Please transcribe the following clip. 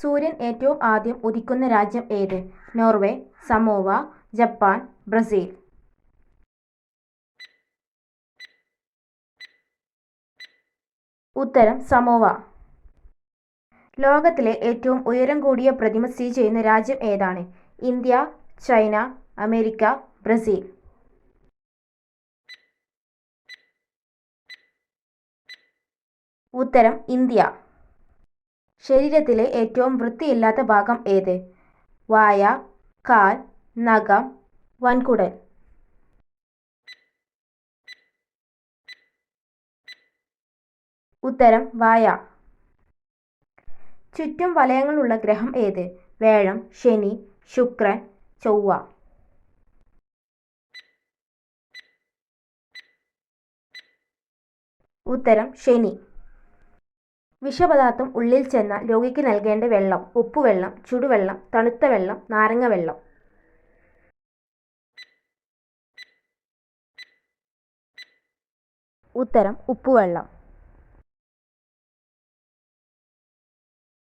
സൂര്യൻ ഏറ്റവും ആദ്യം ഉദിക്കുന്ന രാജ്യം ഏത്? Norway Samoa Japan Brazil. ഉത്തരം സമോവ. ലോകത്തിലെ ഏറ്റവും ഉയരം കൂടിയ പ്രതിമ സ്ഥിതി ചെയ്യുന്ന രാജ്യം ഏതാണ്? India China America Brazil. ഉത്തരം ഇന്ത്യ. ശരീരത്തിലെ ഏറ്റവും വൃത്തിയില്ലാത്ത ഭാഗം ഏത്? വായ കാൽ നഖം വൻകുടൽ. ഉത്തരം വായ. ചുറ്റും വലയങ്ങളുള്ള ഗ്രഹം ഏത്? വേഴം ശനി ശുക്രൻ ചൊവ്വ. ഉത്തരം ശനി. വിഷപദാർത്ഥം ഉള്ളിൽ ചെന്നാൽ രോഗിക്ക് നൽകേണ്ട വെള്ളം ഉപ്പുവെള്ളം ചുടുവെള്ളം തണുത്ത വെള്ളം നാരങ്ങ വെള്ളം. ഉത്തരം ഉപ്പുവെള്ളം.